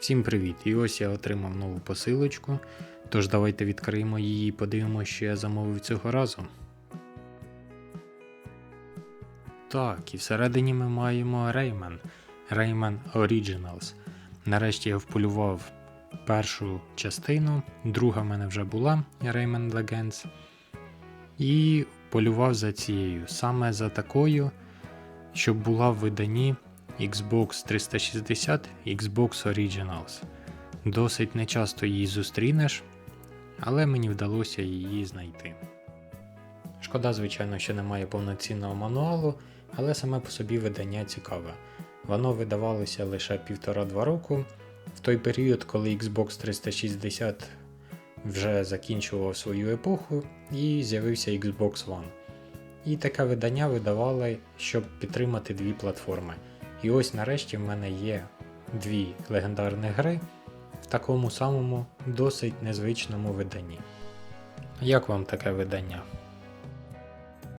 Всім привіт! І ось я отримав нову посилочку. Тож давайте відкриємо її і подивимося, що я замовив цього разу. Так, і всередині ми маємо Rayman. Rayman Originals. Нарешті я вполював першу частину, друга в мене вже була Rayman Legends. І полював за цією, саме за такою, щоб була в виданні Xbox 360 Xbox Originals. Досить нечасто її зустрінеш, але мені вдалося її знайти. Шкода, звичайно, що немає повноцінного мануалу, але саме по собі видання цікаве. Воно видавалося лише півтора-два року, в той період, коли Xbox 360 вже закінчував свою епоху і з'явився Xbox One. І таке видання видавали, щоб підтримати дві платформи. І ось нарешті в мене є дві легендарні гри в такому самому досить незвичному виданні. Як вам таке видання?